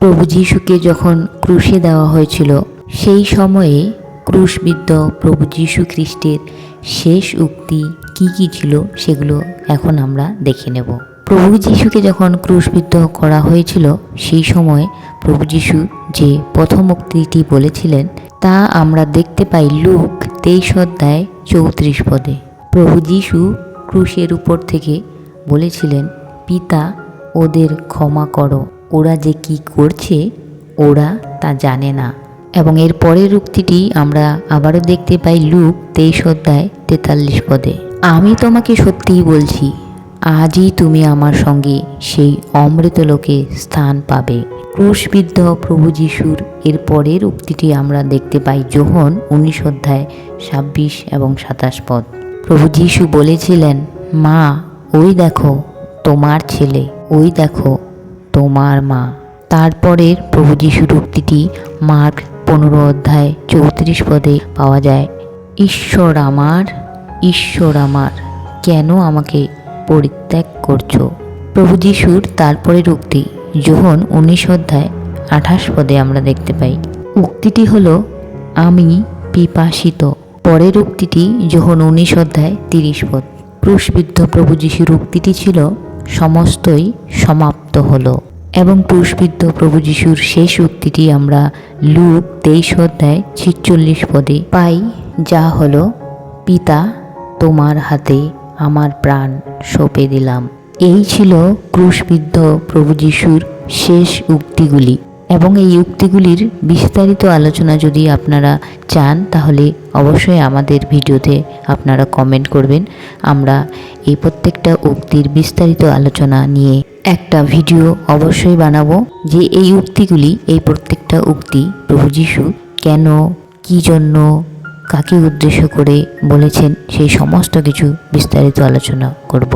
প্রভু যিশুকে যখন ক্রুশে দেওয়া হয়েছিল, সেই সময়ে ক্রুশবিদ্ধ প্রভু যিশু খ্রিস্টের শেষ উক্তি কি কি ছিল সেগুলো এখন আমরা দেখে নেব। প্রভু যিশুকে যখন ক্রুশবিদ্ধ করা হয়েছিল, সেই সময় প্রভু যিশু যে প্রথম উক্তিটি বলেছিলেন, তা আমরা দেখতে পাই লুক তেইশ অধ্যায় চৌত্রিশ পদে। প্রভু যিশু ক্রুশের উপর থেকে বলেছিলেন, পিতা, ওদের ক্ষমা করো। ওরা যে কি করছে, ওরা তা জানে না। এবং এর পরের উক্তিটি আমরা আবারও দেখতে পাই লুক তেইশ অধ্যায় তেতাল্লিশ পদে। আমি তোমাকে সত্যিই বলছি, আজই তুমি আমার সঙ্গে সেই অমৃতলোকে স্থান পাবে। ক্রুশবিদ্ধ প্রভু যিশুর এর পরের উক্তিটি আমরা দেখতে পাই যোহন উনিশ অধ্যায় ছাব্বিশ এবং সাতাশ পদ। প্রভু যিশু বলেছিলেন, মা, ওই দেখো, তোমার ছেলে, ওই দেখো তোমার মা। তারপরের প্রভু যিশুর উক্তিটি মার্ক পনেরো অধ্যায় চৌত্রিশ পদে পাওয়া যায়। ঈশ্বর আমার ঈশ্বর আমার, কেন আমাকে পরিত্যাগ করছ? প্রভু যিশুর তারপরের উক্তি যোহন উনিশ অধ্যায় আঠাশ পদে আমরা দেখতে পাই। উক্তিটি হল, আমি পিপাসিত। পরের উক্তিটি যোহন উনিশ অধ্যায় তিরিশ পদ। ক্রুশবিদ্ধ প্রভু যিশুর উক্তিটি ছিল, সমস্তই সমাপ্ত হলো। এবং ক্রুশবিদ্ধ প্রভু যিশুর শেষ উক্তিটি আমরা লুক তেইশ অধ্যায় ছিচল্লিশ পদে পাই, যা হলো, পিতা, তোমার হাতে আমার প্রাণ সঁপে দিলাম। এই ছিল ক্রুশবিদ্ধ প্রভু যিশুর শেষ উক্তিগুলি। এবং এই উক্তিগুলির বিস্তারিত আলোচনা যদি আপনারা চান, তাহলে অবশ্যই আমাদের ভিডিওতে আপনারা কমেন্ট করবেন। আমরা এই প্রত্যেকটা উক্তির বিস্তারিত আলোচনা নিয়ে একটা ভিডিও অবশ্যই বানাবো যে এই উক্তিগুলি, এই প্রত্যেকটা উক্তি প্রভু যিশু কেন, কি জন্য, কাকে উদ্দেশ্য করে বলেছেন, সেই সমস্ত কিছু বিস্তারিত আলোচনা করব।